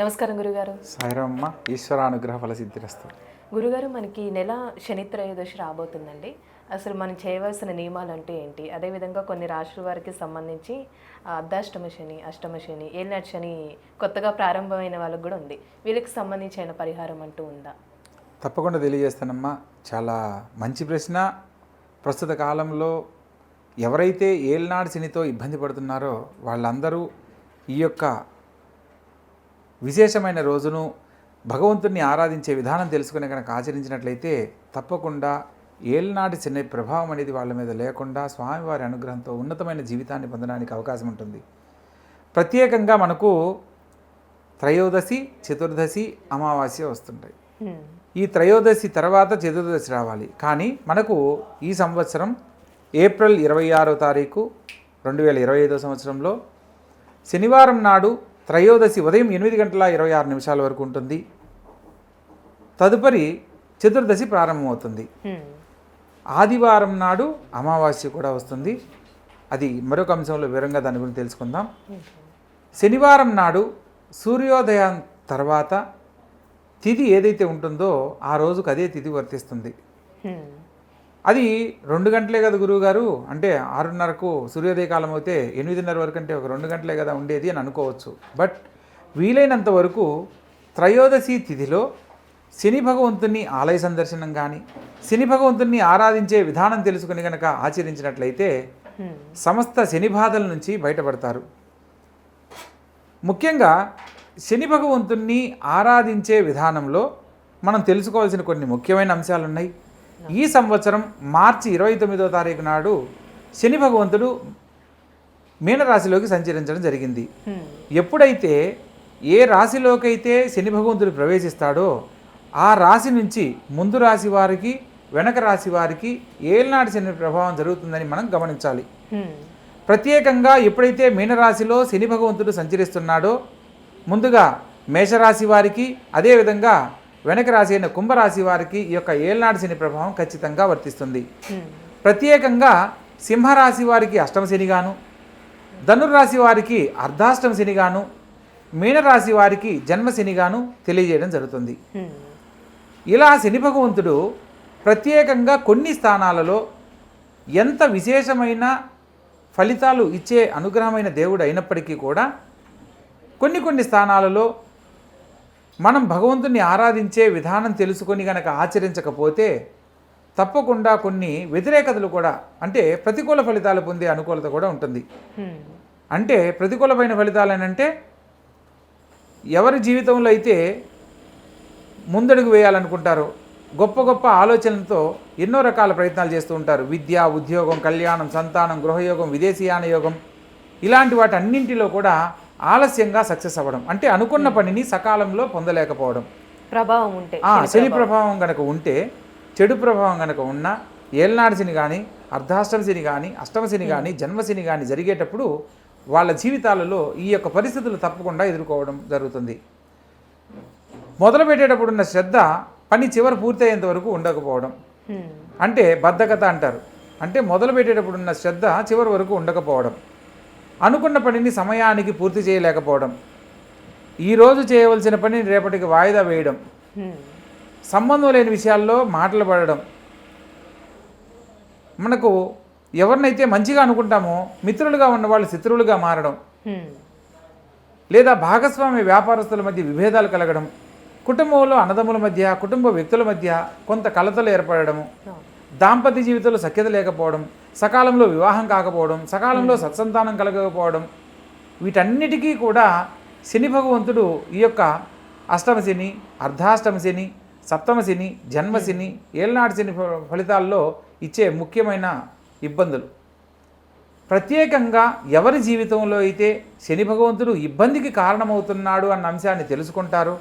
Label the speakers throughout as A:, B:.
A: నమస్కారం గురుగారు.
B: సాయిరామ్మ ఈశ్వరానుగ్రహ ఫల సిద్ధిరస్తు.
A: గురుగారు మనకి నెల శని త్రయోదశి రాబోతుందండి. అసలు మనం చేయవలసిన నియమాలు అంటే ఏంటి అదేవిధంగా కొన్ని రాశుల వారికి సంబంధించి అర్ధాష్టమ శని అష్టమ శని ఏలినాటి శని కొత్తగా ప్రారంభమైన వాళ్ళకి కూడా ఉంది. వీళ్ళకి సంబంధించిన పరిహారం అంటూ ఉందా?
B: తప్పకుండా తెలియజేస్తానమ్మా. చాలా మంచి ప్రశ్న. ప్రస్తుత కాలంలో ఎవరైతే ఏల్నాడు శనితో ఇబ్బంది పడుతున్నారో వాళ్ళందరూ ఈ యొక్క విశేషమైన రోజును భగవంతుణ్ణి ఆరాధించే విధానం తెలుసుకుని కనుక ఆచరించినట్లయితే తప్పకుండా ఏల్నాటి శని ప్రభావం అనేది వాళ్ళ మీద లేకుండా స్వామివారి అనుగ్రహంతో ఉన్నతమైన జీవితాన్ని పొందడానికి అవకాశం ఉంటుంది. ప్రత్యేకంగా మనకు త్రయోదశి చతుర్దశి అమావాస్య వస్తుంటాయి. ఈ త్రయోదశి తర్వాత చతుర్దశి రావాలి. కానీ మనకు ఈ సంవత్సరం ఏప్రిల్ ఇరవై ఆరో తారీఖు రెండు వేల ఇరవై ఐదో సంవత్సరంలో శనివారం నాడు త్రయోదశి ఉదయం ఎనిమిది గంటల ఇరవై ఆరు నిమిషాల వరకు ఉంటుంది. తదుపరి చతుర్దశి ప్రారంభమవుతుంది
A: హ్మ్.
B: ఆదివారం నాడు అమావాస్య కూడా వస్తుంది. అది మరొక అంశంలో వివరంగా దాని గురించి తెలుసుకుందాం. శనివారం నాడు సూర్యోదయం తర్వాత తిథి ఏదైతే ఉంటుందో ఆ రోజుకు అదే తిథి వర్తిస్తుంది.
A: హ్మ్.
B: అది రెండు గంటలే కదా గురువుగారు? అంటే ఆరున్నరకు సూర్యోదయ కాలం అయితే ఎనిమిదిన్నర వరకు అంటే ఒక రెండు గంటలే కదా ఉండేది అని అనుకోవచ్చు. బట్ వీలైనంత వరకు త్రయోదశి తిథిలో శని భగవంతుని ఆలయ సందర్శనం కానీ శని భగవంతుని ఆరాధించే విధానం తెలుసుకుని కనుక ఆచరించినట్లయితే. సమస్త శని బాధల నుంచి బయటపడతారు. ముఖ్యంగా శని భగవంతుణ్ణి ఆరాధించే విధానంలో మనం తెలుసుకోవాల్సిన కొన్ని ముఖ్యమైన అంశాలు ఉన్నాయి ఈ సంవత్సరం మార్చి ఇరవై తొమ్మిదో తారీఖు నాడు శని భగవంతుడు మీనరాశిలోకి సంచరించడం జరిగింది
A: హ్మ్.
B: ఎప్పుడైతే ఏ రాశిలోకైతే శని భగవంతుడు ప్రవేశిస్తాడో ఆ రాశి నుంచి ముందు రాశి వారికి వెనక రాశి వారికి ఏలనాటి శని ప్రభావం జరుగుతుందని మనం గమనించాలి
A: హ్మ్.
B: ప్రత్యేకంగా ఎప్పుడైతే మీనరాశిలో శని భగవంతుడు సంచరిస్తున్నాడో ముందుగా మేషరాశి వారికి అదేవిధంగా వెనక రాశి అయిన కుంభరాశి వారికి ఈ యొక్క ఏలనాటి శని ప్రభావం ఖచ్చితంగా వర్తిస్తుంది. ప్రత్యేకంగా సింహరాశి వారికి అష్టమ శనిగాను ధనుర్రాశి వారికి అర్ధాష్టమ శనిగాను మీనరాశి వారికి జన్మ శనిగాను తెలియజేయడం జరుగుతుంది. ఇలా శని భగవంతుడు ప్రత్యేకంగా కొన్ని స్థానాలలో ఎంత విశేషమైన ఫలితాలు ఇచ్చే అనుగ్రహమైన దేవుడు అయినప్పటికీ కూడా కొన్ని కొన్ని స్థానాలలో మనం భగవంతుని ఆరాధించే విధానం తెలుసుకొని గనక ఆచరించకపోతే తప్పకుండా కొన్ని వ్యతిరేకతలు కూడా అంటే ప్రతికూల ఫలితాలు పొందే అనుకూలత కూడా ఉంటుంది. అంటే ప్రతికూలమైన ఫలితాలు అంటే ఎవరి జీవితంలో అయితే ముందడుగు వేయాలనుకుంటారో గొప్ప గొప్ప ఆలోచనలతో ఎన్నో రకాల ప్రయత్నాలు చేస్తూ ఉంటారు విద్య ఉద్యోగం కళ్యాణం సంతానం గృహయోగం విదేశీయాన యోగం ఇలాంటి వాటి అన్నింటిలో కూడా ఆలస్యంగా సక్సెస్ అవ్వడం. అంటే అనుకున్న పనిని సకాలంలో పొందలేకపోవడం.
A: ప్రభావం ఉంటే
B: శని ప్రభావం. గనక ఉంటే చెడు ప్రభావం గనక ఉన్నా ఏలనాడు శని కానీ అర్ధాష్టమ శని కానీ అష్టమ శని కానీ జన్మశని కానీ జరిగేటప్పుడు వాళ్ళ జీవితాలలో ఈ యొక్క పరిస్థితులు తప్పకుండా ఎదుర్కోవడం జరుగుతుంది. మొదలు పెట్టేటప్పుడు ఉన్న శ్రద్ధ పని చివరి పూర్తయ్యేంత వరకు ఉండకపోవడం.
A: హ్మ్.
B: అంటే బద్ధకత అంటారు. అంటే మొదలు పెట్టేటప్పుడు ఉన్న శ్రద్ధ చివరి వరకు ఉండకపోవడం. అనుకున్న పనిని సమయానికి పూర్తి చేయలేకపోవడం ఈరోజు చేయవలసిన పనిని రేపటికి వాయిదా వేయడం. సంబంధం లేని విషయాల్లో మాటలు పడడం మనకు ఎవరినైతే మంచిగా అనుకుంటామో మిత్రులుగా ఉన్న వాళ్ళు శత్రువులుగా మారడం. లేదా భాగస్వామ్య వ్యాపారస్తుల మధ్య విభేదాలు కలగడం కుటుంబంలో అన్నదమ్ముల మధ్య కుటుంబ వ్యక్తుల మధ్య కొంత కలతలు ఏర్పడము. దాంపత్య జీవితంలో సఖ్యత లేకపోవడం సకాలంలో వివాహం కాకపోవడం సకాలంలో సత్సంతానం కలగకపోవడం వీటన్నిటికీ కూడా శని భగవంతుడు ఈ యొక్క అష్టమ శని అర్ధాష్టమ శని సప్తమ శని జన్మశని ఏళ్ళనాటి శని ఫ- ఫలితాల్లో ఇచ్చే ముఖ్యమైన ఇబ్బందులు. ప్రత్యేకంగా ఎవరి జీవితంలో అయితే శని భగవంతుడు ఇబ్బందికి కారణమవుతున్నాడు అన్న అంశాన్ని తెలుసుకుంటారు.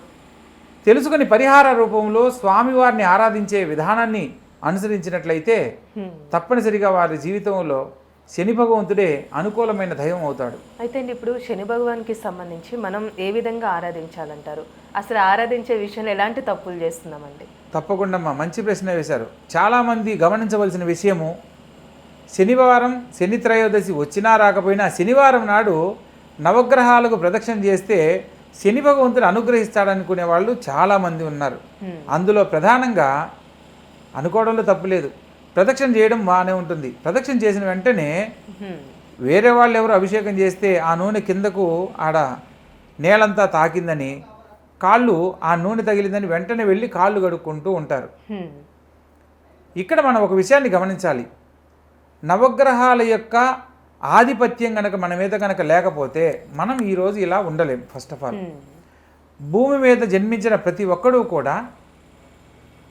B: తెలుసుకుని పరిహార రూపంలో స్వామివారిని ఆరాధించే విధానాన్ని అనుసరించినట్లయితే. తప్పనిసరిగా వారి జీవితంలో శని భగవంతుడే అనుకూలమైన దైవం అవుతాడు
A: అయితే ఇప్పుడు శని భగవాన్కి సంబంధించి మనం ఏ విధంగా ఆరాధించాలంటారు అసలు ఆరాధించే విషయంలో ఎలాంటి తప్పులు చేస్తున్నామండి
B: తప్పకుండా అమ్మా, మంచి ప్రశ్న వేశారు చాలామంది గమనించవలసిన విషయము శనివారం శని త్రయోదశి వచ్చినా రాకపోయినా శనివారం నాడు నవగ్రహాలకు ప్రదక్షిణ చేస్తే శని భగవంతుడు అనుగ్రహిస్తాడనుకునే వాళ్ళు చాలామంది ఉన్నారు. అందులో ప్రధానంగా అనుకోవడంలో తప్పులేదు ప్రదక్షిణ చేయడం బాగానే ఉంటుంది ప్రదక్షిణ చేసిన వెంటనే. వేరే వాళ్ళు ఎవరు అభిషేకం చేస్తే ఆ నూనె కిందకు ఆడ నేలంతా తాకిందని కాళ్ళు ఆ నూనె తగిలిందని వెంటనే వెళ్ళి కాళ్ళు కడుక్కుంటూ ఉంటారు. ఇక్కడ మనం ఒక విషయాన్ని గమనించాలి నవగ్రహాల యొక్క ఆధిపత్యం కనుక మన మీద కనుక లేకపోతే మనం ఈరోజు ఇలా ఉండలేం ఫస్ట్ ఆఫ్ ఆల్. భూమి మీద జన్మించిన ప్రతి ఒక్కడూ కూడా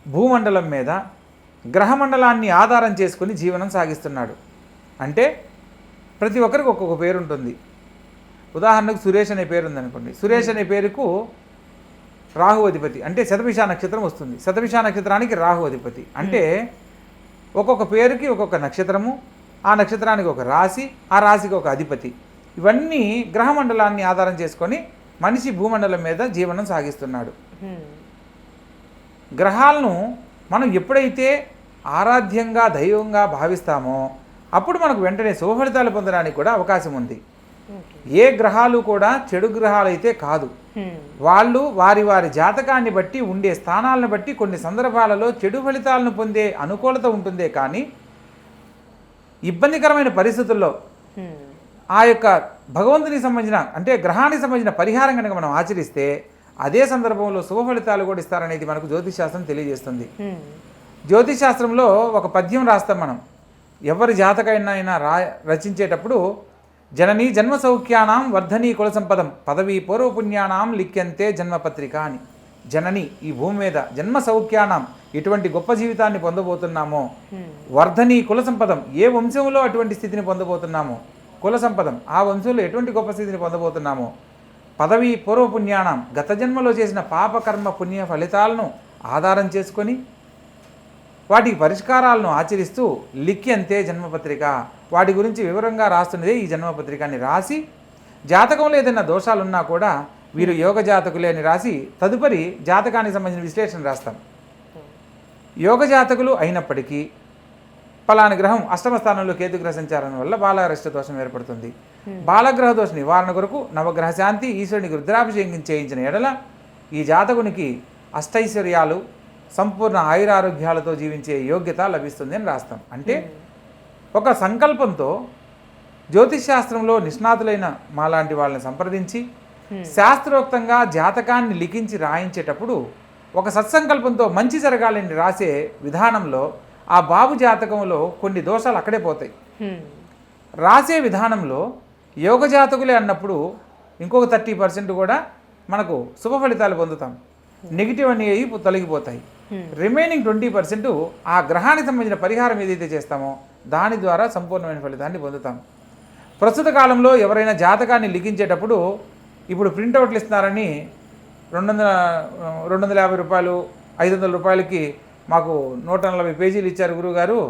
B: భూమండలం మీద గ్రహమండలాన్ని ఆధారం చేసుకుని జీవనం సాగిస్తున్నాడు. అంటే ప్రతి ఒక్కరికి ఒక్కొక్క పేరు ఉంటుంది. ఉదాహరణకు సురేష్ అనే పేరు ఉందనుకోండి. సురేష్ అనే పేరుకు రాహు అధిపతి అంటే శతభిష నక్షత్రం వస్తుంది. శతభిష నక్షత్రానికి రాహు అధిపతి. అంటే ఒక్కొక్క పేరుకి ఒక్కొక్క నక్షత్రము ఆ నక్షత్రానికి ఒక రాశి ఆ రాశికి ఒక అధిపతి. ఇవన్నీ గ్రహమండలాన్ని ఆధారం చేసుకొని మనిషి భూమండలం మీద జీవనం సాగిస్తున్నాడు. గ్రహాలను మనం ఎప్పుడైతే ఆరాధ్యంగా దైవంగా భావిస్తామో అప్పుడు మనకు వెంటనే శుభఫలితాలు పొందడానికి కూడా అవకాశం ఉంది. ఏ గ్రహాలు కూడా చెడు గ్రహాలు అయితే కాదు. వాళ్ళు వారి వారి జాతకాన్ని బట్టి ఉండే స్థానాలను బట్టి కొన్ని సందర్భాలలో చెడు ఫలితాలను పొందే అనుకూలత ఉంటుందే కానీ ఇబ్బందికరమైన పరిస్థితుల్లో. ఆ యొక్క భగవంతునికి సంబంధించిన అంటే గ్రహానికి సంబంధించిన పరిహారం కనుక మనం ఆచరిస్తే అదే సందర్భంలో శుభ ఫలితాలు కూడా ఇస్తారనేది మనకు జ్యోతిష్ శాస్త్రం తెలియజేస్తుంది
A: హ్మ్.
B: జ్యోతిష్ శాస్త్రంలో ఒక పద్యం రాస్తాం మనం ఎవరి జాతకైనా రా రచించేటప్పుడు జననీ జన్మ సౌఖ్యానాం వర్ధనీ కుల సంపదం పదవీ పూర్వపుణ్యానాం లిఖ్యంతే జన్మపత్రిక అని జనని ఈ భూమి మీద జన్మ సౌఖ్యానాం ఎటువంటి గొప్ప జీవితాన్ని పొందబోతున్నామో. వర్ధని కుల సంపదం ఏ వంశంలో అటువంటి స్థితిని పొందబోతున్నామో కుల సంపదం ఆ వంశంలో ఎటువంటి గొప్ప స్థితిని పొందబోతున్నామో పదవి పూర్వపుణ్యానం గత జన్మలో చేసిన పాపకర్మ పుణ్య ఫలితాలను ఆధారం చేసుకొని వాటికి పరిష్కారాలను ఆచరిస్తూ లిఖ్యంతే జన్మపత్రిక. వాటి గురించి వివరంగా రాస్తున్నదే ఈ జన్మపత్రికని రాసి జాతకంలో ఏదైనా దోషాలున్నా కూడా వీరు యోగ జాతకులే అని రాసి తదుపరి జాతకానికి సంబంధించిన విశ్లేషణ రాస్తాం. యోగ జాతకులు అయినప్పటికీ పలాని గ్రహం అష్టమ స్థానంలో కేతుగ్రహ సంచారం వల్ల బాలగ్రహ దోషం ఏర్పడుతుంది. బాలగ్రహ దోష నివారణ కొరకు నవగ్రహ శాంతి ఈశ్వరునికి రుద్రాభిషేకం చేయించిన ఎడల ఈ జాతకునికి అష్టైశ్వర్యాలు సంపూర్ణ ఆయురారోగ్యాలతో జీవించే యోగ్యత లభిస్తుంది అని రాస్తాం. అంటే ఒక సంకల్పంతో జ్యోతిష్ శాస్త్రంలో నిష్ణాతులైన మాలాంటి వాళ్ళని సంప్రదించి శాస్త్రోక్తంగా జాతకాన్ని లిఖించి రాయించేటప్పుడు ఒక సత్సంకల్పంతో మంచి జరగాలని రాసే విధానంలో ఆ బాబు జాతకంలో కొన్ని దోషాలు అక్కడే పోతాయి. రాసే విధానంలో యోగ జాతకులే అన్నప్పుడు ఇంకొక థర్టీ పర్సెంట్ కూడా మనకు శుభ ఫలితాలు పొందుతాం. నెగిటివ్ అనేవి తొలగిపోతాయి. రిమైనింగ్ ట్వంటీ పర్సెంట్ ఆ గ్రహానికి సంబంధించిన పరిహారం ఏదైతే చేస్తామో దాని ద్వారా సంపూర్ణమైన ఫలితాన్ని పొందుతాం. ప్రస్తుత కాలంలో ఎవరైనా జాతకాన్ని లిఖించేటప్పుడు ఇప్పుడు ప్రింటౌట్లు ఇస్తున్నారని రెండు వందల రెండు వందల యాభై రూపాయలు ఐదు వందల రూపాయలకి మాకు నూట నలభై పేజీలు ఇచ్చారు గురువుగారు.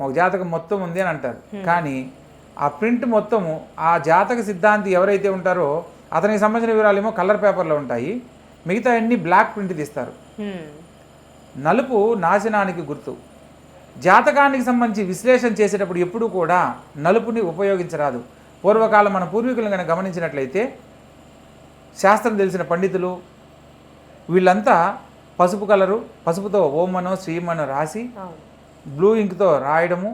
B: మాకు జాతకం మొత్తం ఉంది అని అంటారు. కానీ ఆ ప్రింట్ మొత్తము ఆ జాతక సిద్ధాంతి ఎవరైతే ఉంటారో అతనికి సంబంధించిన వివరాలు ఏమో కలర్ పేపర్లో ఉంటాయి. మిగతా అన్ని బ్లాక్ ప్రింట్ తీస్తారు. నలుపు నాశనానికి గుర్తు. జాతకానికి సంబంధించి విశ్లేషణ చేసేటప్పుడు ఎప్పుడూ కూడా నలుపుని ఉపయోగించరాదు. పూర్వకాలం మన పూర్వీకులను కనుక గమనించినట్లయితే శాస్త్రం తెలిసిన పండితులు వీళ్ళంతా పసుపు కలరు పసుపుతో ఓమనో శ్రీమనో రాసి బ్లూ ఇంక్తో రాయడము.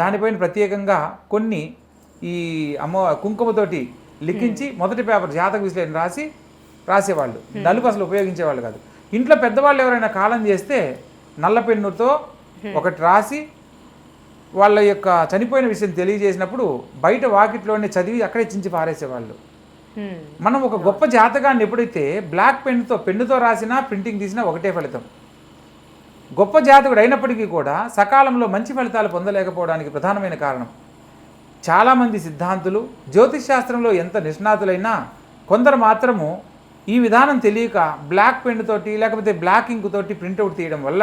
B: దానిపైన ప్రత్యేకంగా కొన్ని ఈ అమ్మ కుంకుమతోటి లిఖించి మొదటి పేపర్ జాతక విశ్లేషణ రాసి రాసేవాళ్ళు. నలుపు అసలు ఉపయోగించేవాళ్ళు కాదు. ఇంట్లో పెద్దవాళ్ళు ఎవరైనా కాలం చేస్తే నల్ల పెన్నుతో ఒకటి రాసి వాళ్ళ యొక్క చనిపోయిన విషయం తెలియజేసినప్పుడు బయట వాకిట్లోనే చదివి అక్కడే చించి పారేసేవాళ్ళు. మనం ఒక గొప్ప జాతకాన్ని ఎప్పుడైతే బ్లాక్ పెన్తో పెన్నుతో రాసినా ప్రింటింగ్ తీసినా ఒకటే ఫలితం. గొప్ప జాతకుడు అయినప్పటికీ కూడా సకాలంలో మంచి ఫలితాలు పొందలేకపోవడానికి ప్రధానమైన కారణం. చాలామంది సిద్ధాంతులు జ్యోతిష్ శాస్త్రంలో ఎంత నిష్ణాతులైనా కొందరు మాత్రము ఈ విధానం తెలియక బ్లాక్ పెన్ తోటి లేకపోతే బ్లాక్ ఇంక్ తోటి ప్రింట్అవుట్ తీయడం వల్ల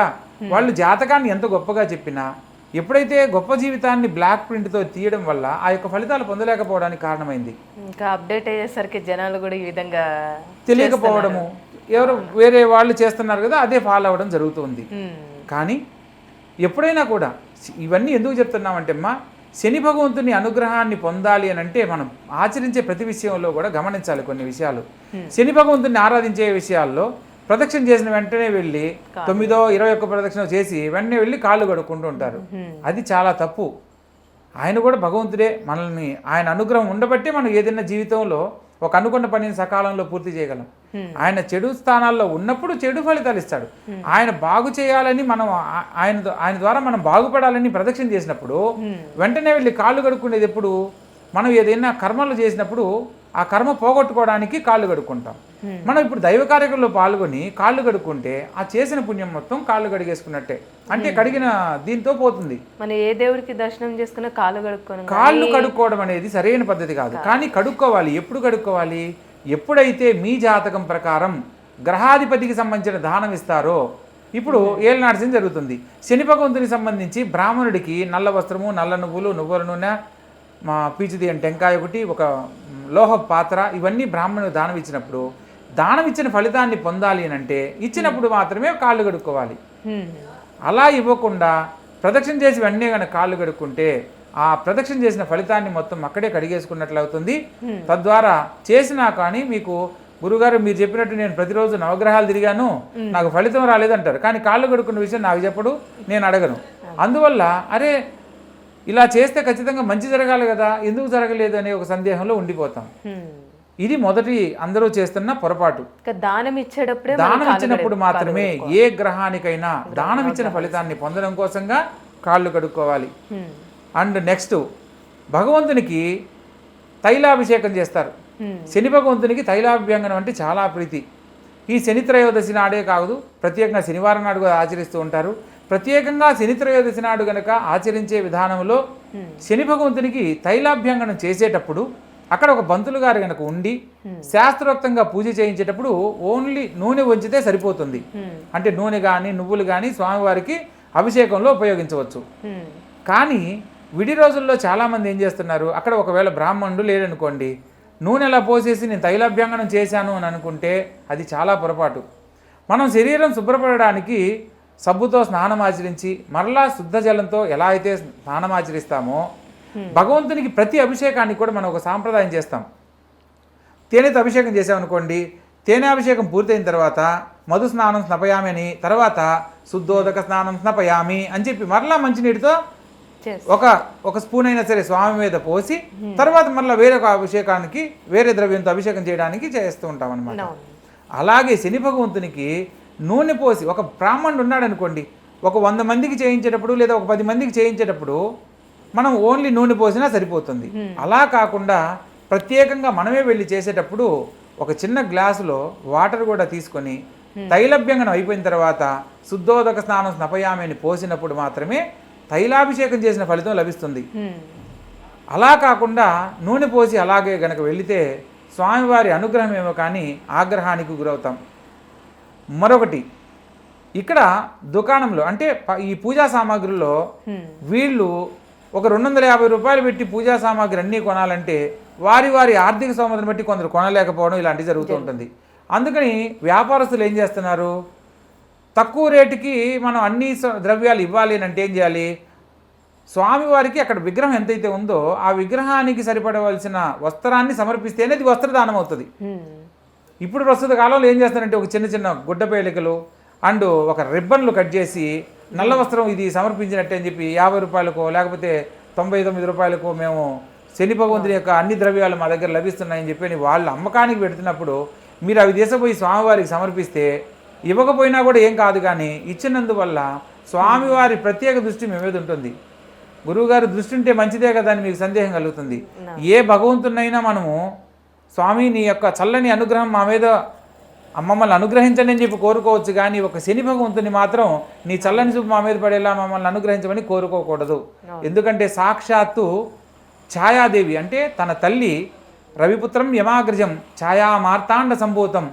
B: వాళ్ళు జాతకాన్ని ఎంత గొప్పగా చెప్పినా ఎప్పుడైతే గొప్ప జీవితాన్ని బ్లాక్ ప్రింట్తో తీయడం వల్ల ఆ యొక్క ఫలితాలు పొందలేకపోవడానికి కారణమైంది?
A: ఇంకా అప్డేట్ అయ్యేసరికి జనాలు కూడా ఈ విధంగా
B: తెలియకపోవడము ఎవరు వేరే వాళ్ళు చేస్తున్నారు కదా అదే ఫాలో అవ్వడం జరుగుతుంది. కానీ ఎప్పుడైనా కూడా ఇవన్నీ ఎందుకు చెప్తున్నామంటే అమ్మా శని భగవంతుని అనుగ్రహాన్ని పొందాలి అని అంటే మనం ఆచరించే ప్రతి విషయంలో కూడా గమనించాలి కొన్ని విషయాలు. శని భగవంతుని ఆరాధించే విషయాల్లో ప్రదక్షిణ చేసిన వెంటనే వెళ్ళి తొమ్మిదో ఇరవై ఒక్క ప్రదక్షిణ చేసి వెంటనే వెళ్ళి కాళ్ళు కడుక్కుంటూ ఉంటారు. అది చాలా తప్పు. ఆయన కూడా భగవంతుడే మనల్ని ఆయన అనుగ్రహం ఉండబట్టే మనం ఏదైనా జీవితంలో ఒక అనుకున్న పనిని సకాలంలో పూర్తి చేయగలం. ఆయన చెడు స్థానాల్లో ఉన్నప్పుడు చెడు ఫలితాలు ఇస్తాడు. ఆయన బాగు చేయాలని మనం ఆయన ఆయన ద్వారా మనం బాగుపడాలని ప్రదక్షిణ చేసినప్పుడు వెంటనే వెళ్ళి కాళ్ళు కడుక్కునేది ఎప్పుడు? మనం ఏదైనా కర్మలు చేసినప్పుడు ఆ కర్మ పోగొట్టుకోవడానికి కాళ్ళు కడుక్కుంటాం. మనం ఇప్పుడు దైవ కార్యక్రమంలో పాల్గొని కాళ్ళు కడుక్కుంటే ఆ చేసిన పుణ్యం మొత్తం కాళ్ళు కడిగేసుకున్నట్టే. అంటే కడిగిన దీంతో పోతుంది.
A: మన ఏ దేవుడికి దర్శనం చేసుకున్న కాలు కడుక్కొని
B: కాళ్ళు కడుక్కోవడం అనేది సరైన పద్ధతి కాదు. కానీ కడుక్కోవాలి. ఎప్పుడు కడుక్కోవాలి? ఎప్పుడైతే మీ జాతకం ప్రకారం గ్రహాధిపతికి సంబంధించిన దానం ఇస్తారో ఇప్పుడు ఏలనాడు జరుగుతుంది. శని భగవంతునికి సంబంధించి బ్రాహ్మణుడికి నల్ల వస్త్రము నల్ల నువ్వులు నువ్వుల నూనె మా పీచుది అంటే టెంకాయ ఒకటి ఒక లోహ పాత్ర ఇవన్నీ బ్రాహ్మణుడు దానం ఇచ్చినప్పుడు దానం ఇచ్చిన ఫలితాన్ని పొందాలి అని అంటే ఇచ్చినప్పుడు మాత్రమే కాళ్ళు కడుక్కోవాలి. అలా ఇవ్వకుండా ప్రదక్షిణ చేసి వెంటనే కనుక కాళ్ళు కడుక్కుంటే ఆ ప్రదక్షిణ చేసిన ఫలితాన్ని మొత్తం అక్కడే కడిగేసుకున్నట్లు అవుతుంది. తద్వారా చేసినా కానీ మీకు గురుగారు మీరు చెప్పినట్టు నేను ప్రతిరోజు నవగ్రహాలు తిరిగాను నాకు ఫలితం రాలేదంటారు. కానీ కాళ్ళు కడుక్కున్న విషయం నాకు చెప్పడు నేను అడగను. అందువల్ల అరే ఇలా చేస్తే ఖచ్చితంగా మంచి జరగాలి కదా ఎందుకు జరగలేదు అనే ఒక సందేహంలో ఉండిపోతాం. ఇది మొదటి అందరూ చేస్తున్న పొరపాటు.
A: దానం ఇచ్చేటప్పుడే
B: ఇచ్చినప్పుడు మాత్రమే ఏ గ్రహానికైనా దానం ఇచ్చిన ఫలితాన్ని పొందడం కోసంగా కాళ్ళు కడుక్కోవాలి. అండ్ నెక్స్ట్ భగవంతునికి తైలాభిషేకం చేస్తారు. శని భగవంతునికి తైలాభ్యంగనం అంటే చాలా ప్రీతి. ఈ శని త్రయోదశి నాడే కాదు ప్రత్యేకంగా శనివారం నాడు కూడా ఆచరిస్తూ ఉంటారు. ప్రత్యేకంగా శని త్రయోదశి నాడు గనక ఆచరించే విధానంలో శని భగవంతునికి తైలాభ్యంగనం చేసేటప్పుడు అక్కడ ఒక బంతులు గారు గనక ఉండి శాస్త్రోక్తంగా పూజ చేయించేటప్పుడు ఓన్లీ నూనె వంచితే సరిపోతుంది. అంటే నూనె కానీ నువ్వులు కానీ స్వామివారికి అభిషేకంలో ఉపయోగించవచ్చు. కానీ విడి రోజుల్లో చాలామంది ఏం చేస్తున్నారు? అక్కడ ఒకవేళ బ్రాహ్మణుడు లేడనుకోండి నూనె ఎలా పోసేసి నేను తైలాభ్యంగనం చేశాను అని అనుకుంటే అది చాలా పొరపాటు. మనం శరీరం శుభ్రపడడానికి సబ్బుతో స్నానం ఆచరించి మరలా శుద్ధ జలంతో ఎలా అయితే స్నానం ఆచరిస్తామో భగవంతునికి ప్రతి అభిషేకానికి కూడా మనం ఒక సాంప్రదాయం చేస్తాం. తేనెతో అభిషేకం చేసామనుకోండి తేనె అభిషేకం పూర్తయిన తర్వాత మధు స్నానం స్నపయామి అని తర్వాత శుద్ధోదక స్నానం స్నపయామి అని చెప్పి మరలా మంచినీటితో ఒక ఒక స్పూన్ అయినా సరే స్వామి మీద పోసి తర్వాత మళ్ళీ వేరొక అభిషేకానికి వేరే ద్రవ్యంతో అభిషేకం చేయడానికి చేస్తూ ఉంటాం అనమాట. అలాగే శని భగవంతునికి నూనె పోసి ఒక బ్రాహ్మణుడు ఉన్నాడు అనుకోండి ఒక వంద మందికి చేయించేటప్పుడు లేదా ఒక పది మందికి చేయించేటప్పుడు మనం ఓన్లీ నూనె పోసినా సరిపోతుంది. అలా కాకుండా ప్రత్యేకంగా మనమే వెళ్ళి చేసేటప్పుడు ఒక చిన్న గ్లాసులో వాటర్ కూడా తీసుకొని తైలభ్యంగనం అయిపోయిన తర్వాత శుద్ధోదక స్నానం స్నపయామి అని పోసినప్పుడు మాత్రమే తైలాభిషేకం చేసిన ఫలితం లభిస్తుంది. అలా కాకుండా నూనె పోసి అలాగే గనక వెళితే స్వామివారి అనుగ్రహం ఏమో కానీ ఆగ్రహానికి గురవుతాం. మరొకటి ఇక్కడ దుకాణంలో అంటే ఈ పూజా సామాగ్రిలో. వీళ్ళు ఒక రెండు వందల యాభై రూపాయలు పెట్టి పూజా సామాగ్రి అన్నీ కొనాలంటే వారి వారి ఆర్థిక స్తోమతను బట్టి కొందరు కొనలేకపోవడం ఇలాంటివి జరుగుతూ ఉంటుంది. అందుకని వ్యాపారస్తులు ఏం చేస్తున్నారు? తక్కువ రేటుకి మనం అన్ని ద్రవ్యాలు ఇవ్వాలి అని అంటే ఏం చేయాలి? స్వామివారికి అక్కడ విగ్రహం ఎంతైతే ఉందో ఆ విగ్రహానికి సరిపడవలసిన వస్త్రాన్ని సమర్పిస్తేనే అది వస్త్రదానం అవుతుంది. ఇప్పుడు ప్రస్తుత కాలంలో ఏం చేస్తారంటే ఒక చిన్న చిన్న గుడ్డ పేలికలు అండ్ ఒక రిబ్బన్లు కట్ చేసి నల్ల వస్త్రం ఇది సమర్పించినట్టే అని చెప్పి యాభై రూపాయలకో లేకపోతే తొంభై తొమ్మిది రూపాయలకో మేము శని భగవంతుని యొక్క అన్ని ద్రవ్యాలు మా దగ్గర లభిస్తున్నాయని చెప్పి అని వాళ్ళు అమ్మకానికి పెడుతున్నప్పుడు మీరు అవి తీసుకుపోయి స్వామివారికి సమర్పిస్తే ఇవ్వకపోయినా కూడా ఏం కాదు కానీ ఇచ్చినందువల్ల స్వామివారి ప్రత్యేక దృష్టి మీ మీద ఉంటుంది. గురువుగారి దృష్టి ఉంటే మంచిదే కదా అని మీకు సందేహం కలుగుతుంది. ఏ భగవంతునైనా మనము స్వామి నీ యొక్క చల్లని అనుగ్రహం మా మీద మమ్మల్ని అనుగ్రహించండి అని చెప్పి కోరుకోవచ్చు కానీ ఒక శని భగవంతుని మాత్రం నీ చల్లని చూపు మా మీద పడేలా మమ్మల్ని అనుగ్రహించమని కోరుకోకూడదు. ఎందుకంటే సాక్షాత్తు ఛాయాదేవి అంటే తన తల్లి రవిపుత్రం యమాగ్రజం ఛాయా మార్తాండ సంభూతం.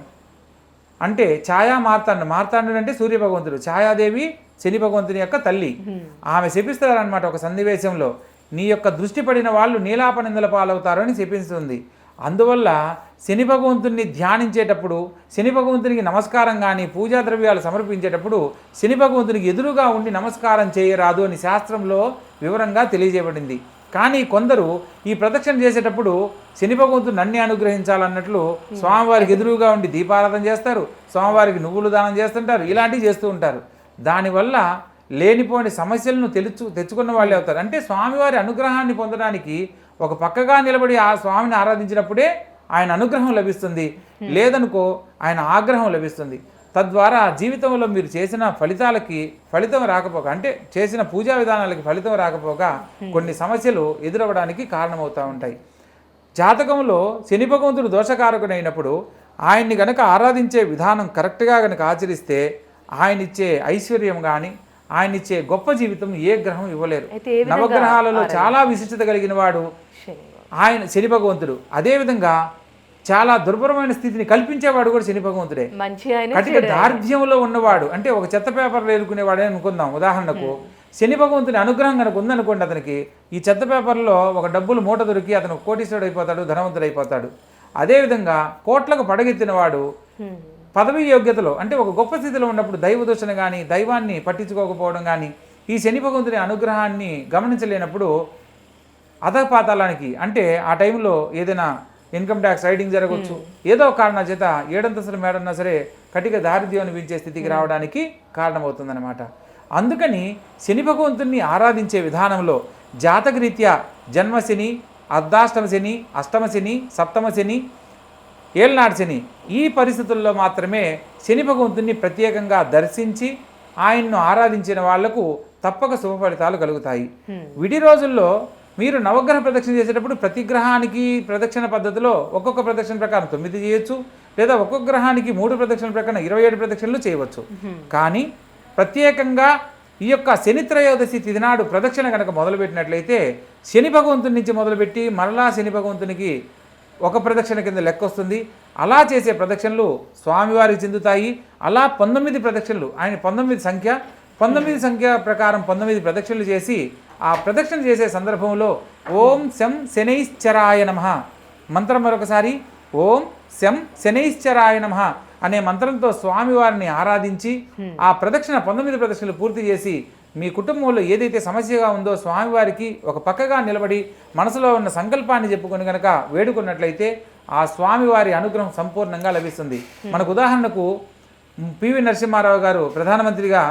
B: అంటే ఛాయా మార్తాండ మార్తాండు అంటే సూర్య భగవంతుడు ఛాయాదేవి శని భగవంతుని యొక్క తల్లి. ఆమె శపిస్తారనమాట ఒక సన్నివేశంలో. నీ యొక్క దృష్టి పడిన వాళ్ళు నీలాపనిందల పాలవుతారు అని శపిస్తుంది. అందువల్ల శని భగవంతుణ్ణి ధ్యానించేటప్పుడు శని భగవంతునికి నమస్కారం కానీ పూజా ద్రవ్యాలు సమర్పించేటప్పుడు శని భగవంతునికి ఎదురుగా ఉండి నమస్కారం చేయరాదు అని శాస్త్రంలో వివరంగా తెలియజేయబడింది. కానీ కొందరు ఈ ప్రదక్షిణ చేసేటప్పుడు శని భగవంతుడు నన్ను అనుగ్రహించాలన్నట్లు స్వామివారికి ఎదురుగా ఉండి దీపారాధన చేస్తారు స్వామివారికి నువ్వులు దానం చేస్తుంటారు ఇలాంటివి చేస్తూ ఉంటారు. దానివల్ల లేనిపోని సమస్యలను తెలుచు తెచ్చుకున్న వాళ్ళే అవుతారు. అంటే స్వామివారి అనుగ్రహాన్ని పొందడానికి ఒక పక్కగా నిలబడి ఆ స్వామిని ఆరాధించినప్పుడే ఆయన అనుగ్రహం లభిస్తుంది. లేదనుకో ఆయన ఆగ్రహం లభిస్తుంది. తద్వారా జీవితంలో మీరు చేసిన ఫలితాలకి ఫలితం రాకపోక అంటే చేసిన పూజా విధానాలకి ఫలితం రాకపోగా కొన్ని సమస్యలు ఎదురవ్వడానికి కారణమవుతూ ఉంటాయి. జాతకంలో శని భగవంతుడు దోషకారకుడైనప్పుడు ఆయన్ని గనక ఆరాధించే విధానం కరెక్ట్గా గనక ఆచరిస్తే ఆయన ఇచ్చే ఐశ్వర్యం కానీ ఆయన ఇచ్చే గొప్ప జీవితం ఏ గ్రహం ఇవ్వలేరు. నవగ్రహాలలో చాలా విశిష్టత కలిగిన వాడు ఆయన శని భగవంతుడు. అదేవిధంగా చాలా దుర్భరమైన స్థితిని కల్పించేవాడు కూడా శని భగవంతుడే. కటిక దార్ఢ్యంలో ఉన్నవాడు. అంటే ఒక చెత్త పేపర్లు ఏరుకునేవాడే అనుకుందాం ఉదాహరణకు శని భగవంతుని అనుగ్రహం కనుక ఉందనుకోండి అతనికి ఈ చెత్త పేపర్లో ఒక డబ్బులు మూట దొరికి అతను కోటీశ్వరుడు అయిపోతాడు ధనవంతుడు అయిపోతాడు. అదేవిధంగా కోట్లకు పడగెత్తిన వాడు. పదవి యోగ్యతలో అంటే ఒక గొప్ప స్థితిలో ఉన్నప్పుడు దైవ దూషణ కానీ దైవాన్ని పట్టించుకోకపోవడం కానీ ఈ శని భగవంతుని అనుగ్రహాన్ని గమనించలేనప్పుడు అధపాతాళానికి అంటే ఆ టైంలో ఏదైనా ఇన్కమ్ ట్యాక్స్ రైడింగ్ జరగవచ్చు ఏదో కారణం చేత ఏడంతస్తుల మేడన్నా సరే కటిక దారిద్ర్యం అనిపించే స్థితికి రావడానికి కారణమవుతుందన్నమాట. అందుకని శని భగవంతుణ్ణి ఆరాధించే విధానంలో జాతకరీత్యా జన్మశని అర్ధాష్టమ శని అష్టమ శని సప్తమ శని ఏళ్ళనాడు శని ఈ పరిస్థితుల్లో మాత్రమే శని భగవంతుని ప్రత్యేకంగా దర్శించి ఆయన్ను ఆరాధించిన వాళ్ళకు తప్పక శుభ ఫలితాలు కలుగుతాయి. విడి రోజుల్లో మీరు నవగ్రహ ప్రదక్షిణ చేసేటప్పుడు ప్రతి గ్రహానికి ప్రదక్షిణ పద్ధతిలో ఒక్కొక్క ప్రదక్షిణ ప్రకారం తొమ్మిది చేయొచ్చు లేదా ఒక్కొక్క గ్రహానికి మూడు ప్రదక్షిణ ప్రకారం ఇరవై ఏడు ప్రదక్షిణలు చేయవచ్చు. కానీ ప్రత్యేకంగా ఈ యొక్క శని త్రయోదశి తిథి నాడు ప్రదక్షిణ కనుక మొదలుపెట్టినట్లయితే శని భగవంతుని నుంచి మొదలుపెట్టి మరలా శని భగవంతునికి ఒక ప్రదక్షిణ కింద లెక్క వస్తుంది అలా చేసే ప్రదక్షిణలు స్వామివారికి చెందుతాయి. అలా పంతొమ్మిది ప్రదక్షిణలు ఆయన పంతొమ్మిది సంఖ్య పంతొమ్మిది సంఖ్య ప్రకారం పంతొమ్మిది ప్రదక్షిణలు చేసి ఆ ప్రదక్షిణ చేసే సందర్భంలో ఓం శం శనైశ్చరాయ నమ మంత్రం మరొకసారి ఓం శం శనైశ్చరాయ నమ అనే మంత్రంతో స్వామివారిని ఆరాధించి ఆ ప్రదక్షిణ పంతొమ్మిది ప్రదక్షిణలు పూర్తి చేసి మీ కుటుంబంలో ఏదైతే సమస్యగా ఉందో స్వామివారికి ఒక పక్కగా నిలబడి మనసులో ఉన్న సంకల్పాన్ని చెప్పుకొని కనుక వేడుకున్నట్లయితే ఆ స్వామివారి అనుగ్రహం సంపూర్ణంగా లభిస్తుంది. మనకు ఉదాహరణకు పివి నరసింహారావు గారు ప్రధానమంత్రిగా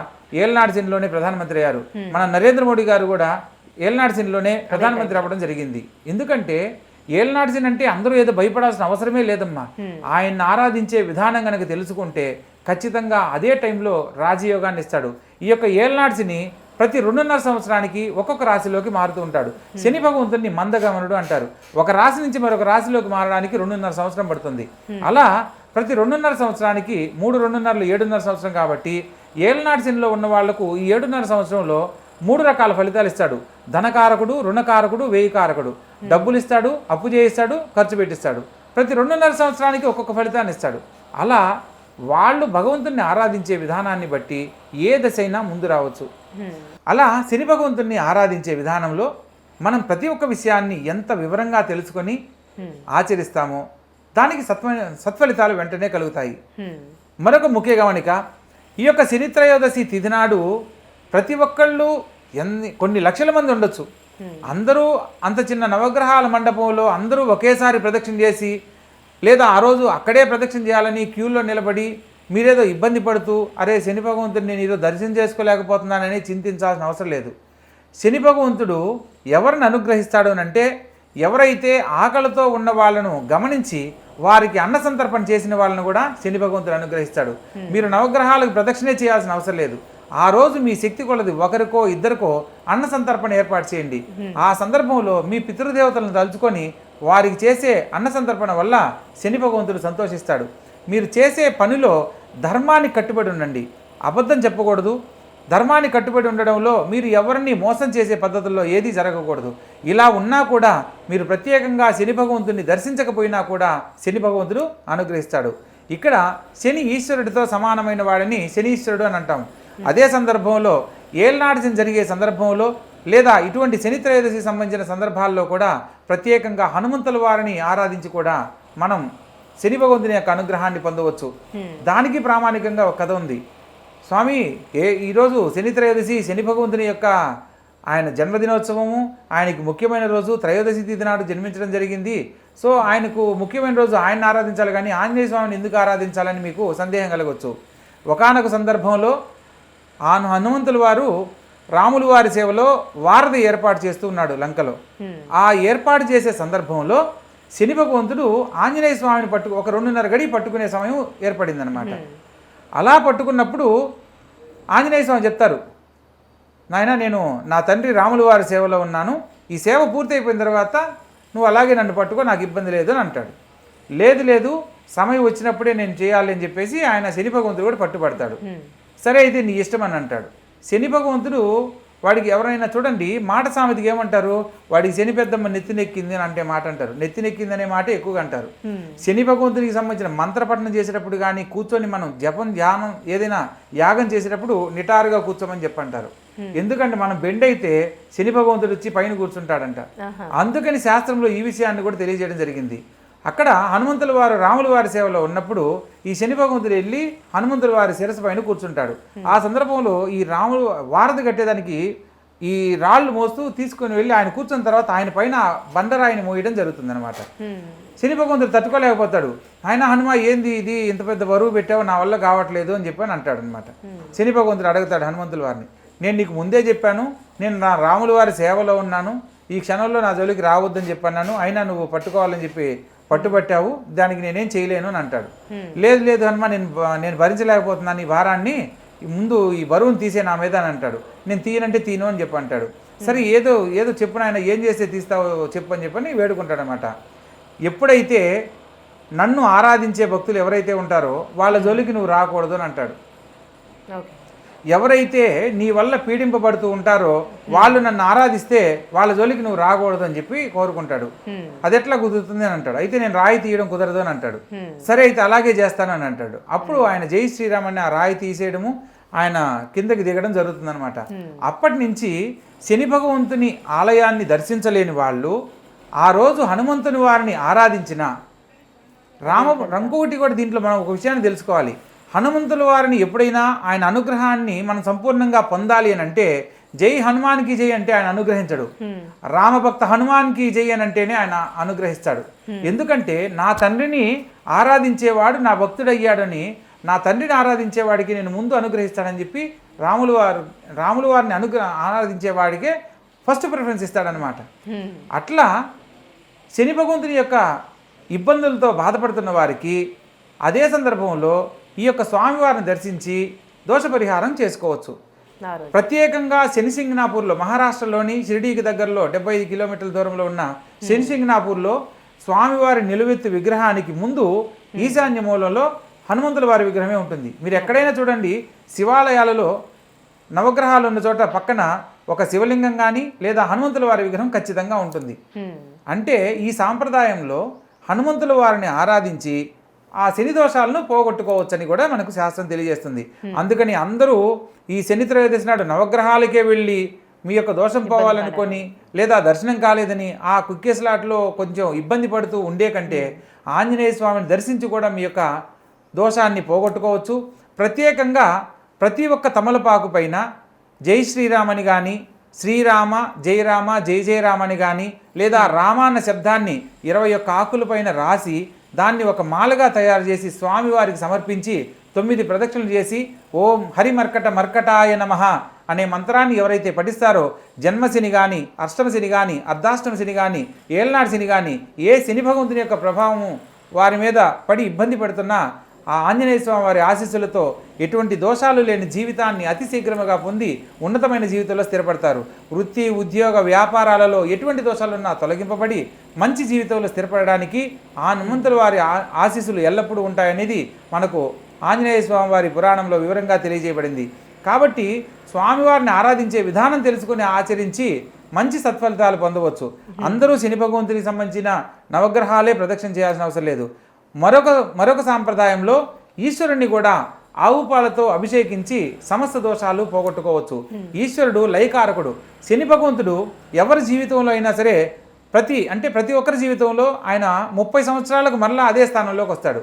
B: ఏల్నాడు సిన్లోనే ప్రధానమంత్రి అయ్యారు. మన నరేంద్ర మోడీ గారు కూడా ఏల్నాడు సిన్లోనే ప్రధానమంత్రి అవ్వడం జరిగింది. ఎందుకంటే ఏల్నాడు సిన్ అంటే అందరూ ఏదో భయపడాల్సిన అవసరమే లేదమ్మా. ఆయన్ని ఆరాధించే విధానం కనుక తెలుసుకుంటే ఖచ్చితంగా అదే టైంలో రాజయోగాన్ని ఇస్తాడు. ఈ యొక్క ఏల్నాడ్సిని ప్రతి రెండున్నర సంవత్సరానికి ఒక్కొక్క రాశిలోకి మారుతూ ఉంటాడు. శని భగవంతుని మందగమనుడు అంటారు. ఒక రాశి నుంచి మరొక రాశిలోకి మారడానికి రెండున్నర సంవత్సరం పడుతుంది. అలా ప్రతి రెండున్నర సంవత్సరానికి మూడు రెండున్నరలు ఏడున్నర సంవత్సరం కాబట్టి ఏళ్ళనాటి శనిలో ఉన్న వాళ్ళకు ఈ ఏడున్నర సంవత్సరంలో మూడు రకాల ఫలితాలు ఇస్తాడు. ధనకారకుడు రుణకారకుడు వేయికారకుడు డబ్బులు ఇస్తాడు అప్పు చేయిస్తాడు ఖర్చు పెట్టిస్తాడు. ప్రతి రెండున్నర సంవత్సరానికి ఒక్కొక్క ఫలితాన్ని ఇస్తాడు. అలా వాళ్ళు భగవంతుణ్ణి ఆరాధించే విధానాన్ని బట్టి ఏ దశైనా ముందు రావచ్చు. అలా శని భగవంతుణ్ణి ఆరాధించే విధానంలో మనం ప్రతి ఒక్క విషయాన్ని ఎంత వివరంగా తెలుసుకొని ఆచరిస్తామో దానికి సత్వ సత్ఫలితాలు వెంటనే కలుగుతాయి. మరొక ముఖ్య గమనిక ఈ యొక్క శనిత్రయోదశి తిథి నాడు ప్రతి ఒక్కళ్ళు ఎన్ని కొన్ని లక్షల మంది ఉండొచ్చు. అందరూ అంత చిన్న నవగ్రహాల మండపంలో అందరూ ఒకేసారి ప్రదక్షిణ చేసి లేదా ఆ రోజు అక్కడే ప్రదక్షిణ చేయాలని క్యూలో నిలబడి మీరేదో ఇబ్బంది పడుతూ అరే శని భగవంతుడిని నేను ఈరోజు దర్శనం చేసుకోలేకపోతున్నానని చింతించాల్సిన అవసరం లేదు. శని భగవంతుడు ఎవరిని అనుగ్రహిస్తాడు అని అంటే ఎవరైతే ఆకలితో ఉన్న వాళ్ళను గమనించి వారికి అన్న సంతర్పణ చేసిన వాళ్ళను కూడా శని భగవంతుడు అనుగ్రహిస్తాడు. మీరు నవగ్రహాలకు ప్రదక్షిణే చేయాల్సిన అవసరం లేదు. ఆ రోజు మీ శక్తి కొలది ఒకరికో ఇద్దరికో అన్న సంతర్పణ ఏర్పాటు చేయండి. ఆ సందర్భంలో మీ పితృదేవతలను తలుచుకొని వారికి చేసే అన్న సందర్పణ వల్ల శని భగవంతుడు సంతోషిస్తాడు. మీరు చేసే పనిలో ధర్మాన్ని కట్టుబడి ఉండండి. అబద్ధం చెప్పకూడదు. ధర్మాన్ని కట్టుబడి ఉండడంలో మీరు ఎవరిని మోసం చేసే పద్ధతుల్లో ఏది జరగకూడదు. ఇలా ఉన్నా కూడా మీరు ప్రత్యేకంగా శని భగవంతుడిని దర్శించకపోయినా కూడా శని భగవంతుడు అనుగ్రహిస్తాడు. ఇక్కడ శని ఈశ్వరుడితో సమానమైన వాడిని శనీశ్వరుడు అని అంటాం. అదే సందర్భంలో ఏళ్ళనాటి జరిగే సందర్భంలో లేదా ఇటువంటి శని త్రయోదశికి సంబంధించిన సందర్భాల్లో కూడా ప్రత్యేకంగా హనుమంతుల వారిని ఆరాధించి కూడా మనం శని భగవంతుని యొక్క అనుగ్రహాన్ని పొందవచ్చు. దానికి ప్రామాణికంగా ఒక కథ ఉంది. స్వామి ఏ ఈరోజు శని త్రయోదశి శని భగవంతుని యొక్క ఆయన జన్మదినోత్సవము ఆయనకి ముఖ్యమైన రోజు త్రయోదశి తిథి నాడు జన్మించడం జరిగింది. సో ఆయనకు ముఖ్యమైన రోజు ఆయన ఆరాధించాలి కానీ ఆంజనేయ స్వామిని ఎందుకు ఆరాధించాలని మీకు సందేహం కలగవచ్చు ఒకానొక సందర్భంలో ఆ హనుమంతుల వారు రాములు వారి సేవలో వారధి ఏర్పాటు చేస్తూ ఉన్నాడు లంకలో. ఆ ఏర్పాటు చేసే సందర్భంలో శని భగవంతుడు ఆంజనేయ స్వామిని పట్టు ఒక రెండున్నర గడి పట్టుకునే సమయం ఏర్పడిందనమాట అలా పట్టుకున్నప్పుడు ఆంజనేయ స్వామి చెప్తారు నాయన నేను నా తండ్రి రాములు వారి సేవలో ఉన్నాను. ఈ సేవ పూర్తి అయిపోయిన తర్వాత నువ్వు అలాగే నన్ను పట్టుకో నాకు ఇబ్బంది లేదు అని అంటాడు. లేదు లేదు సమయం వచ్చినప్పుడే నేను చేయాలి అని చెప్పేసి ఆయన శని భగవంతుడు కూడా పట్టుబడతాడు. సరే అయితే నీ ఇష్టం అని అంటాడు. శని భగవంతుడు వాడికి ఎవరైనా చూడండి మాట సామెతకి ఏమంటారు? వాడికి శని పెద్దమ్మ నెత్తినెక్కింది అని అంటే మాట అంటారు. నెత్తినెక్కింది అనే మాట ఎక్కువగా అంటారు. శని భగవంతునికి సంబంధించిన మంత్రపఠనం చేసేటప్పుడు కానీ కూర్చొని మనం జపం ధ్యానం ఏదైనా యాగం చేసేటప్పుడు నిటారుగా కూర్చోమని చెప్పంటారు. ఎందుకంటే మనం బెండ్ అయితే శని భగవంతుడు వచ్చి పైన కూర్చుంటాడంట. అందుకని శాస్త్రంలో ఈ విషయాన్ని కూడా తెలియజేయడం జరిగింది. అక్కడ హనుమంతుల వారు రాముల వారి సేవలో ఉన్నప్పుడు ఈ శని భగవంతుడు వెళ్ళి హనుమంతుల వారి శిరస్సు పైన కూర్చుంటాడు. ఆ సందర్భంలో ఈ రాములు వారధి కట్టేదానికి ఈ రాళ్ళు మోస్తూ తీసుకొని వెళ్ళి ఆయన కూర్చున్న తర్వాత ఆయన పైన బండరాయిని మోయడం జరుగుతుందన్నమాట.
A: హ్మ్.
B: శని భగవంతుడు తట్టుకోలేకపోతాడు. ఆయన హనుమ ఏంది ఇది? ఇంత పెద్ద బరువు పెట్టావు నా వల్ల కావట్లేదు అని చెప్పి అని అంటాడు అనమాట శని భగవంతుడు అడుగుతాడు హనుమంతుల వారిని నేను నీకు ముందే చెప్పాను నేను నా రాముల వారి సేవలో ఉన్నాను ఈ క్షణంలో నా జోలికి రావద్దని చెప్పన్నాను అయినా నువ్వు పట్టుకోవాలని చెప్పి పట్టుబట్టావు దానికి నేనేం చేయలేను అని అంటాడు. లేదు లేదు హనుమ నేను నేను భరించలేకపోతున్నాను ఈ భారాన్ని ముందు ఈ బరువును తీసే నా మీద అని అంటాడు. నేను తీయనంటే తీను అని చెప్పి అంటాడు. సరే ఏదో ఏదో చెప్పు నాయన ఏం చేస్తే తీస్తావో చెప్పు అని చెప్పని వేడుకుంటాడు అనమాట ఎప్పుడైతే నన్ను ఆరాధించే భక్తులు ఎవరైతే ఉంటారో వాళ్ళ జోలికి నువ్వు రాకూడదు అని అంటాడు.
A: ఓకే.
B: ఎవరైతే నీ వల్ల పీడింపబడుతూ ఉంటారో వాళ్ళు నన్ను ఆరాధిస్తే వాళ్ళ జోలికి నువ్వు రాకూడదు అని చెప్పి కోరుకుంటాడు. అది ఎట్లా కుదురుతుంది అని అంటాడు. అయితే నేను రాయి తీయడం కుదరదు అని అంటాడు. సరే అయితే అలాగే చేస్తానని అంటాడు. అప్పుడు ఆయన జై శ్రీరామ్ అని ఆ రాయి తీసేయడము ఆయన కిందకి దిగడం జరుగుతుందన్నమాట. అప్పటి నుంచి శని భగవంతుని ఆలయాన్ని దర్శించలేని వాళ్ళు ఆ రోజు హనుమంతుని వారిని ఆరాధించిన రామ ఇంకొకటి కూడా దీంట్లో మనం ఒక విషయాన్ని తెలుసుకోవాలి. హనుమంతుల వారిని ఎప్పుడైనా ఆయన అనుగ్రహాన్ని మనం సంపూర్ణంగా పొందాలి అని అంటే జై హనుమాన్కి జై అంటే ఆయన అనుగ్రహించడు. రామభక్త హనుమాన్కి జై అని అంటేనే ఆయన అనుగ్రహిస్తాడు ఎందుకంటే నా తండ్రిని ఆరాధించేవాడు నా భక్తుడయ్యాడని నా తండ్రిని ఆరాధించేవాడికి నేను ముందు అనుగ్రహిస్తానని చెప్పి రాములు వారు రాములు వారిని అనుగ్రహ ఆరాధించేవాడికే ఫస్ట్ ప్రిఫరెన్స్ ఇస్తాడనమాట. అట్లా శని భగవంతుని యొక్క ఇబ్బందులతో బాధపడుతున్న వారికి అదే సందర్భంలో ఈ యొక్క స్వామివారిని దర్శించి దోష పరిహారం చేసుకోవచ్చు ప్రత్యేకంగా శనిసింగ్నాపూర్లో మహారాష్ట్రలోని షిరిడీకి దగ్గరలో డెబ్బై ఐదు కిలోమీటర్ల దూరంలో ఉన్న శనిసింగ్నాపూర్లో స్వామివారి నిలువెత్తు విగ్రహానికి ముందు ఈశాన్య మూలలో హనుమంతుల వారి విగ్రహమే ఉంటుంది. మీరు ఎక్కడైనా చూడండి శివాలయాలలో నవగ్రహాలు ఉన్న చోట పక్కన ఒక శివలింగం కానీ లేదా హనుమంతుల వారి విగ్రహం ఖచ్చితంగా ఉంటుంది. అంటే ఈ సాంప్రదాయంలో హనుమంతుల వారిని ఆరాధించి ఆ శని దోషాలను పోగొట్టుకోవచ్చని కూడా మనకు శాస్త్రం తెలియజేస్తుంది. అందుకని అందరూ ఈ శని త్రయోదశి నాడు నవగ్రహాలకే వెళ్ళి మీ యొక్క దోషం పోవాలనుకొని లేదా దర్శనం కాలేదని ఆ కుక్కేస్లాట్లో కొంచెం ఇబ్బంది పడుతూ ఉండే కంటే ఆంజనేయ స్వామిని దర్శించి కూడా మీ యొక్క దోషాన్ని పోగొట్టుకోవచ్చు. ప్రత్యేకంగా ప్రతి ఒక్క తమలపాకు పైన జై శ్రీరామ్ అని కానీ శ్రీరామ జై రామ జై జయ రామ అని కానీ లేదా రామ అన్న శబ్దాన్ని ఇరవై ఒక్క ఆకులపైన రాసి దాన్ని ఒక మాలగా తయారు చేసి స్వామివారికి సమర్పించి తొమ్మిది ప్రదక్షిణలు చేసి ఓం హరిమర్కట మర్కటాయ నమః అనే మంత్రాన్ని ఎవరైతే పఠిస్తారో జన్మశని కానీ అష్టమశని కానీ అర్ధాష్టమశని కానీ ఏళ్ళనాడు శని కానీ ఏ శని భగవంతుని యొక్క ప్రభావము వారి మీద పడి ఇబ్బంది పెడుతున్నా ఆ ఆంజనేయ స్వామి వారి ఆశీస్సులతో ఎటువంటి దోషాలు లేని జీవితాన్ని అతి శీఘ్రముగా పొంది ఉన్నతమైన జీవితంలో స్థిరపడతారు. వృత్తి ఉద్యోగ వ్యాపారాలలో ఎటువంటి దోషాలున్నా తొలగింపబడి మంచి జీవితంలో స్థిరపడడానికి ఆ హనుమంతుల వారి ఆ- ఆశీస్సులు ఎల్లప్పుడూ ఉంటాయనేది మనకు ఆంజనేయ స్వామి వారి పురాణంలో వివరంగా తెలియజేయబడింది. కాబట్టి స్వామివారిని ఆరాధించే విధానం తెలుసుకుని ఆచరించి మంచి సత్ఫలితాలు పొందవచ్చు. అందరూ శని భగవంతునికి సంబంధించిన నవగ్రహాలే ప్రదక్షిణ చేయాల్సిన అవసరం లేదు. మరొక మరొక సాంప్రదాయంలో ఈశ్వరుణ్ణి కూడా ఆవు పాలతో అభిషేకించి సమస్త దోషాలు పోగొట్టుకోవచ్చు. ఈశ్వరుడు లయకారకుడు. శని భగవంతుడు ఎవరి జీవితంలో అయినా సరే ప్రతి అంటే ప్రతి ఒక్కరి జీవితంలో ఆయన ముప్పై సంవత్సరాలకు మరలా అదే స్థానంలోకి వస్తాడు.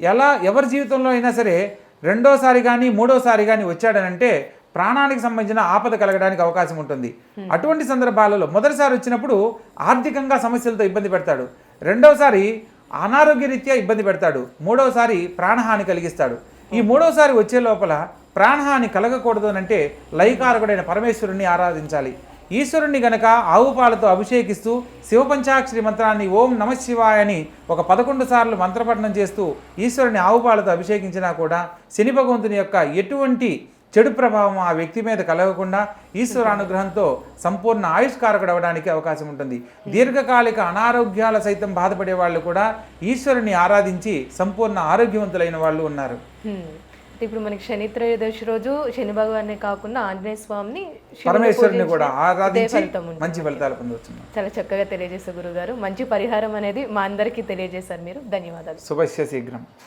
B: ఎలా? ఎవరి జీవితంలో అయినా సరే రెండోసారి కానీ మూడోసారి కానీ వచ్చాడనంటే ప్రాణానికి సంబంధించిన ఆపద కలగడానికి అవకాశం ఉంటుంది. అటువంటి సందర్భాలలో మొదటిసారి వచ్చినప్పుడు ఆర్థికంగా సమస్యలతో ఇబ్బంది పెడతాడు. రెండవసారి అనారోగ్య రీత్యా ఇబ్బంది పెడతాడు. మూడవసారి ప్రాణహాని కలిగిస్తాడు. ఈ మూడవసారి వచ్చే లోపల ప్రాణహాని కలగకూడదు అని అంటే లయకారకుడైన పరమేశ్వరుణ్ణి ఆరాధించాలి. ఈశ్వరుణ్ణి గనక ఆవు పాలతో అభిషేకిస్తూ శివపంచాక్షరి మంత్రాన్ని ఓం నమ శివాయ అని ఒక పదకొండు సార్లు మంత్రపఠనం చేస్తూ ఈశ్వరుని ఆవు పాలతో అభిషేకించినా కూడా శని భగవంతుని యొక్క ఎటువంటి చెడు ప్రభావం ఆ వ్యక్తి మీద కలగకుండా ఈశ్వర అనుగ్రహంతో సంపూర్ణ ఆయుష్కారకుడు అవడానికి అవకాశం ఉంటుంది. దీర్ఘకాలిక అనారోగ్యాల సైతం బాధపడే వాళ్ళు కూడా ఈశ్వరుని ఆరాధించి సంపూర్ణ ఆరోగ్యవంతులైన వాళ్ళు ఉన్నారు.
A: ఇప్పుడు మనకి శని త్రయోదశి రోజు శని భగవాన్ని కాకుండా ఆంజనేయ స్వామిని
B: పరమేశ్వరుని కూడా ఆరాధించి. మంచి ఫలితాలు పొందవచ్చు
A: చాలా చక్కగా తెలియజేశారు గురుగారు. మంచి పరిహారం అనేది మా అందరికీ తెలియజేశారు మీరు. ధన్యవాదాలు.
B: శుభస్య శీఘ్రం.